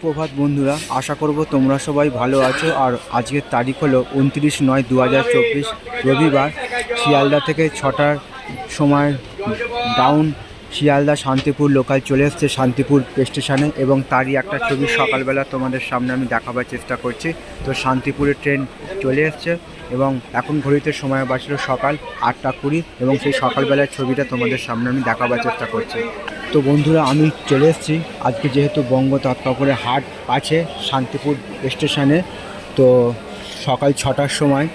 সুপ্রভাত বন্ধুরা, আশা করব তোমরা সবাই ভালো আছো। আর আজকের তারিখ হলো উনত্রিশ নয় দু রবিবার। শিয়ালদা থেকে ছটার সময় ডাউন শিয়ালদা শান্তিপুর লোকাল চলে এসছে শান্তিপুর স্টেশনে এবং তারই একটা ছবি সকালবেলা তোমাদের সামনে আমি দেখাবার চেষ্টা করছি। তো শান্তিপুরের ট্রেন চলে এসছে। এবং এখন ঘড়িতে সময় বাঁচলো সকাল আটটা কুড়ি এবং সেই সকালবেলার ছবিটা তোমাদের সামনে আমি দেখাবার চেষ্টা করছি। তো বন্ধুরা, আমি চলে এসেছি। আজকে যেহেতু বঙ্গ তৎকাপুরে হাট আছে শান্তিপুর স্টেশনে, তো সকাল ছটার সময়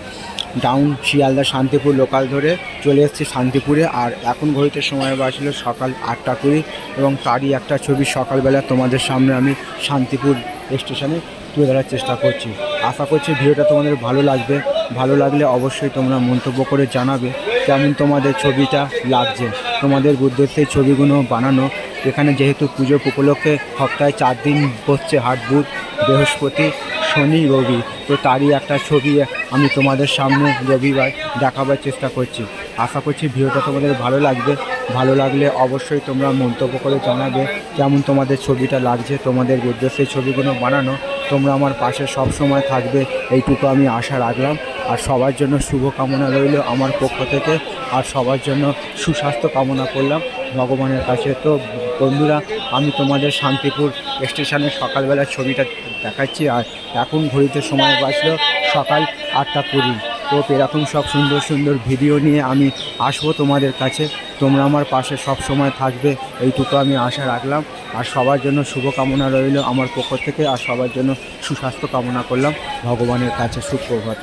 ডাউন শিয়ালদা শান্তিপুর লোকাল ধরে চলে এসেছি শান্তিপুরে আর এখন ঘড়িতে সময় বাঁচলো সকাল আটটা কুড়ি এবং তারই একটা ছবি সকালবেলা তোমাদের সামনে আমি শান্তিপুর স্টেশনে তুলে ধরার চেষ্টা করছি। আশা করছি ভিডিওটা তোমাদের ভালো লাগবে। ভালো লাগলে অবশ্যই তোমরা মন্তব্য করে জানাবে কেমন তোমাদের ছবিটা লাগছে। তোমাদের উদ্দেশ্যে ছবিগুলো বানানো। এখানে যেহেতু পুজো উপলক্ষে সপ্তাহে চার দিন বসছে হাট বুধ, বৃহস্পতি, শনি, রবি। তো তারই একটা ছবি আমি তোমাদের সামনে রবিবার দেখাবার চেষ্টা করছি। আশা করছি ভিডিওটা তোমাদের ভালো লাগবে। ভালো লাগলে অবশ্যই তোমরা মন্তব্য করে জানাবে কেমন তোমাদের ছবিটা লাগছে, তোমাদের উদ্দেশ্যে ছবিগুলো বানানো। তোমরা আমার পাশে সব সময় থাকবে, এইটুকু আমি আশা রাখলাম। আর সবার জন্য শুভ কামনা রইল আমার পক্ষ থেকে। আর সবার জন্য সুস্বাস্থ্য কামনা করলাম। ভগবানের কাছে তো বন্ধুরা, আমি তোমাদের শান্তিপুর স্টেশনে সকালবেলার ছবিটা দেখাচ্ছি। আর এখন ঘড়িতে সময় বাঁচলো সকাল আটটা কুড়ি। তো এরকম সব সুন্দর সুন্দর ভিডিও নিয়ে আমি আসব তোমাদের কাছে। তোমরা আমার পাশে সব সময় থাকবে, এইটুকু আমি আশা রাখলাম। আর সবার জন্য শুভকামনা রইল আমার পক্ষ থেকে, আর সবার জন্য সুস্বাস্থ্য কামনা করলাম। ভগবানের কাছে সুপ্রভাত।